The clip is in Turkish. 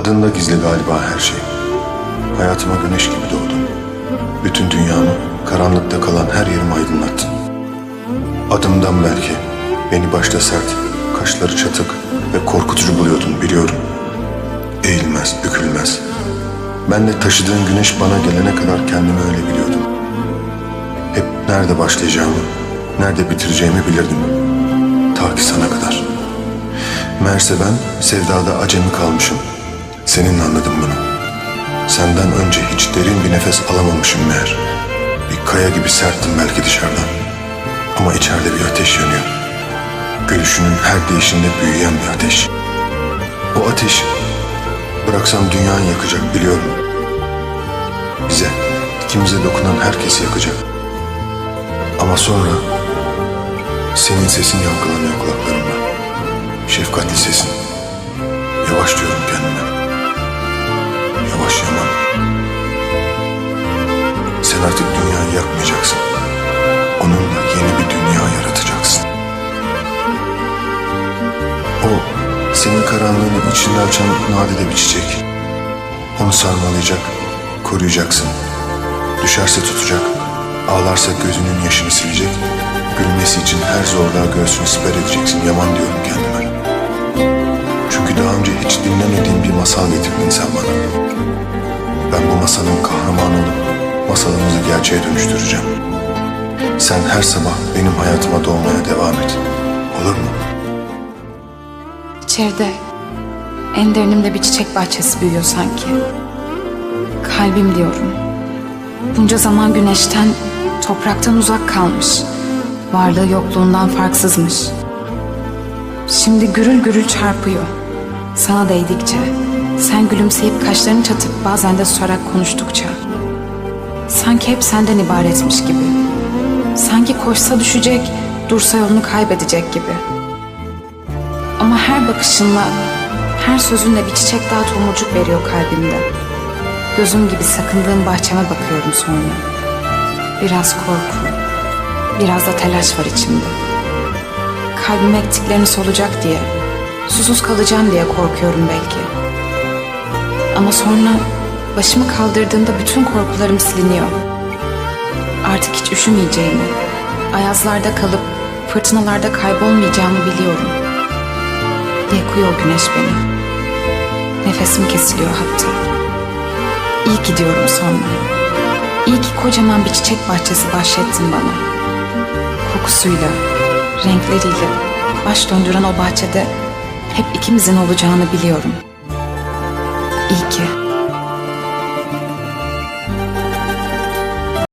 Adında gizli galiba her şey. Hayatıma güneş gibi doğdun. Bütün dünyamı, karanlıkta kalan her yerimi aydınlattın. Adımdan belki beni başta sert, kaşları çatık ve korkutucu buluyordun biliyorum. Eğilmez, bükülmez. Ben de taşıdığın güneş bana gelene kadar kendimi öyle biliyordum. Hep nerede başlayacağımı, nerede bitireceğimi bilirdim. Ta ki sana kadar. Meğerse ben sevdada acemi kalmışım. Seninle anladım bunu. Senden önce hiç derin bir nefes alamamışım meğer. Bir kaya gibi serttim belki dışarıdan. Ama içeride bir ateş yanıyor. Gülüşünün her değişinde büyüyen bir ateş. O ateş bıraksam dünyayı yakacak biliyorum. Bize, ikimize dokunan herkesi yakacak. Ama sonra senin sesin yankılanıyor kulaklarımda. Şefkatli sesin. Yavaş diyorum kendime. Sen artık dünyayı yakmayacaksın. Onunla yeni bir dünya yaratacaksın. O senin karanlığını içinde açan nadide bir çiçek. Onu sarmalayacak, koruyacaksın. Düşerse tutacak, ağlarsa gözünün yaşını silecek. Gülmesi için her zorluğa göğsünü siper edeceksin Yaman diyorum kendime. Çünkü daha önce hiç dinlemediğim bir masal getirdin sen bana. Ben bu masalın masalımızı gerçeğe dönüştüreceğim. Sen her sabah benim hayatıma doğmaya devam et. Olur mu? İçeride en derinimde bir çiçek bahçesi büyüyor sanki. Kalbim diyorum. Bunca zaman güneşten, topraktan uzak kalmış. Varlığı yokluğundan farksızmış. Şimdi gürül gürül çarpıyor. Sana değdikçe, sen gülümseyip kaşlarını çatıp bazen de susarak konuştukça. Sanki hep senden ibaretmiş gibi. Sanki koşsa düşecek, dursa yolunu kaybedecek gibi. Ama her bakışınla, her sözünle bir çiçek daha tomurcuk veriyor kalbimde. Gözüm gibi sakındığım bahçeme bakıyorum sonra. Biraz korku, biraz da telaş var içimde. Kalbime ektiklerini solacak diye, susuz kalacağım diye korkuyorum belki. Ama sonra başımı kaldırdığımda bütün korkularım siliniyor. Artık hiç üşümeyeceğimi, ayazlarda kalıp fırtınalarda kaybolmayacağımı biliyorum. Yakıyor güneş beni. Nefesim kesiliyor hatta. İyi ki diyorum sonra. İyi ki kocaman bir çiçek bahçesi bahşettin bana. Kokusuyla, renkleriyle baş döndüren o bahçede hep ikimizin olacağını biliyorum. İyi ki.